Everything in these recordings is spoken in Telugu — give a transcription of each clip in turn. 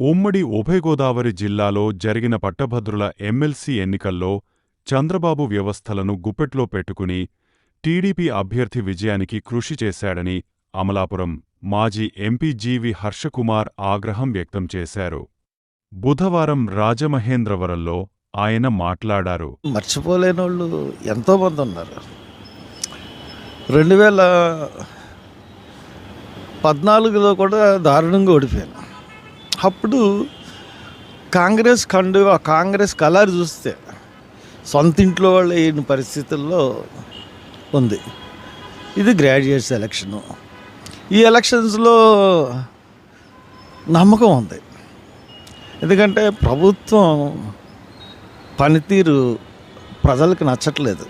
ఉమ్మడి ఉభయ గోదావరి జిల్లాలో జరిగిన పట్టభద్రుల ఎమ్మెల్సీ ఎన్నికల్లో చంద్రబాబు వ్యవస్థలను గుప్పెట్లో పెట్టుకుని టీడీపీ అభ్యర్థి విజయానికి కృషి చేశాడని అమలాపురం మాజీ ఎంపీ జీవి హర్షకుమార్ ఆగ్రహం వ్యక్తం చేశారు. బుధవారం రాజమహేంద్రవరంలో ఆయన మాట్లాడారు. మర్చిపోలేనోళ్ళు ఎంతో ఎంతోమంది ఉన్నారు. రెండు వేల పద్నాలుగులో కూడా దారుణంగా ఓడిపోయాను అప్పుడు కాంగ్రెస్ కండు ఆ కాంగ్రెస్ కలర్ చూస్తే సొంత ఇంట్లో వాళ్ళు లేని పరిస్థితుల్లో ఉంది. ఇది గ్రాడ్యుయేట్స్ ఎలక్షను ఈ ఎలక్షన్స్లో నమ్మకం ఉంది. ఎందుకంటే ప్రభుత్వం పనితీరు ప్రజలకు నచ్చట్లేదు.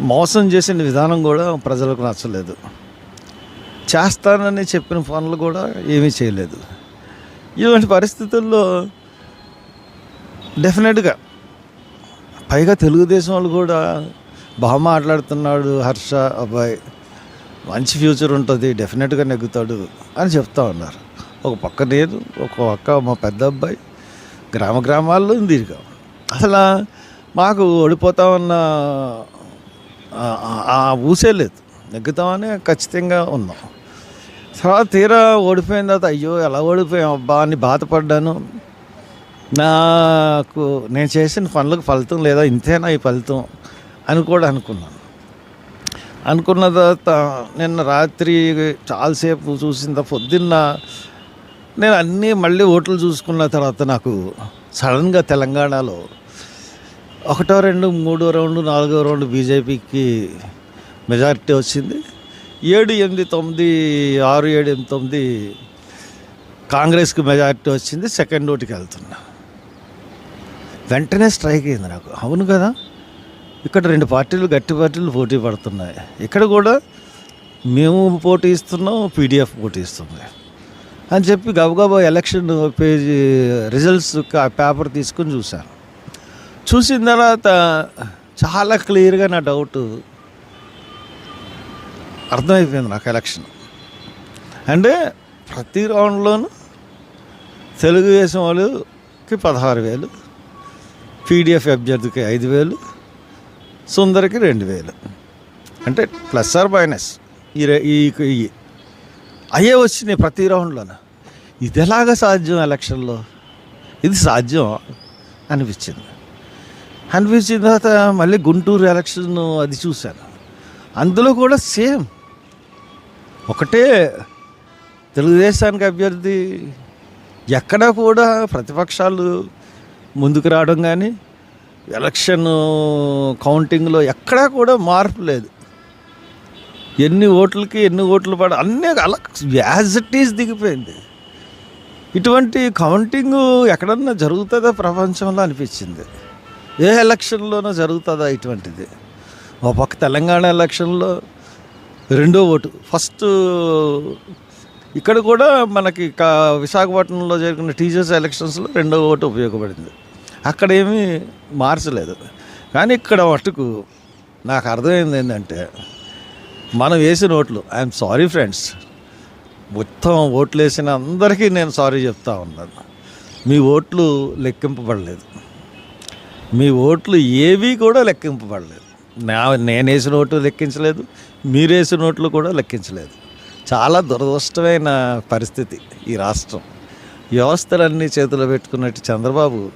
మోసం చేసిన విధానం కూడా ప్రజలకు నచ్చలేదు. చేస్తానని చెప్పిన పనులు కూడా ఏమీ చేయలేదు. ఇలాంటి పరిస్థితుల్లో డెఫినెట్గా పైగా తెలుగుదేశం వాళ్ళు కూడా బాగా మాట్లాడుతున్నాడు హర్ష అబ్బాయి మంచి ఫ్యూచర్ ఉంటుంది డెఫినెట్గా నెగ్గుతాడు అని చెప్తా ఉన్నారు. ఒక పక్క నేను ఒక పక్క మా పెద్ద అబ్బాయి గ్రామ గ్రామాల్లో దీర్ఘ అసలు మాకు ఓడిపోతామన్న ఉన్న ఊసే లేదు. నెగ్గుతామని ఖచ్చితంగా ఉన్నాం. తర్వాత తీరా ఓడిపోయిన తర్వాత అయ్యో ఎలా ఓడిపోయాం? అబ్బా అని బాధపడ్డాను. నాకు నేను చేసిన పనులకు ఫలితం లేదా ఇంతేనా ఈ ఫలితం అని కూడా అనుకున్నాను. అనుకున్న తర్వాత నిన్న రాత్రి చాలాసేపు చూసిన తర్వాత పొద్దున్న నేను అన్నీ మళ్ళీ ఓట్లు చూసుకున్న తర్వాత నాకు సడన్గా తెలంగాణలో ఒకటో రెండు మూడో రౌండ్ నాలుగో రౌండ్ బీజేపీకి మెజారిటీ వచ్చింది. ఏడు ఎనిమిది తొమ్మిది ఆరు ఏడు ఎనిమిది తొమ్మిది కాంగ్రెస్కి మెజారిటీ వచ్చింది సెకండ్ ఓటుకి వెళ్తున్నా. వెంటనే స్ట్రైక్ అయింది నాకు. అవును కదా? ఇక్కడ రెండు పార్టీలు గట్టి పార్టీలు పోటీ పడుతున్నాయి. ఇక్కడ కూడా మేము పోటీ ఇస్తున్నాం పీడిఎఫ్ పోటీ ఇస్తుంది. అని చెప్పి గబగబా ఎలక్షన్ పేజీ రిజల్ట్స్ పేపర్ తీసుకొని చూశాను. చూసిన తర్వాత చాలా క్లియర్గా నా డౌట్ అర్థమైపోయింది నాకు ఎలక్షన్. అంటే ప్రతి రౌండ్లోనూ తెలుగుదేశం వాళ్ళకి పదహారు వేలు పీడిఎఫ్ అభ్యర్థికి ఐదు వేలు సుందరికి రెండు వేలు. అంటే ప్లస్ ఆర్ మైనస్. ఈ ఈ అయ్యే వచ్చినాయి ప్రతి రౌండ్లోనూ. ఇది ఎలాగ సాధ్యం ఎలక్షన్లో? ఇది సాధ్యం అనిపించింది. అనిపించిన తర్వాత మళ్ళీ గుంటూరు ఎలక్షన్ అది చూశాను. అందులో కూడా సేమ్ ఒకటే తెలుగుదేశానికి అభ్యర్థి ఎక్కడా కూడా ప్రతిపక్షాలు ముందుకు రావడం కానీ ఎలక్షన్ కౌంటింగ్లో ఎక్కడా కూడా మార్పు లేదు. ఎన్ని ఓట్లకి ఎన్ని ఓట్లు పడ అన్నీ అలా యాజ్ ఇట్ ఈజ్ దిగిపోయింది. ఇటువంటి కౌంటింగ్ ఎక్కడన్నా జరుగుతుందా ప్రపంచంలో అనిపించింది? ఏ ఎలక్షన్లోనూ జరుగుతుందా ఇటువంటిది? ఒక పక్క తెలంగాణ ఎలక్షన్లో రెండో ఓటు. ఫస్ట్ ఇక్కడ కూడా మనకి కా విశాఖపట్నంలో జరిగిన టీచర్స్ ఎలక్షన్స్లో రెండో ఓటు ఉపయోగపడింది. అక్కడ ఏమీ మార్చలేదు. కానీ ఇక్కడ మటుకు నాకు అర్థమైంది ఏంటంటే మనం వేసిన ఓట్లు ఐఎమ్ సారీ ఫ్రెండ్స్ మొత్తం ఓట్లు వేసిన అందరికీ నేను సారీ చెప్తా ఉన్నాను. మీ ఓట్లు లెక్కింపబడలేదు. మీ ఓట్లు ఏవి కూడా లెక్కింపబడలేదు. నా నేను వేసిన ఓటు లెక్కించలేదు మీరు వేసిన ఓట్లు కూడా లెక్కించలేదు. చాలా దురదృష్టమైన పరిస్థితి ఈ రాష్ట్రం. వ్యవస్థలన్నీ చేతిలో పెట్టుకున్నట్టు చంద్రబాబు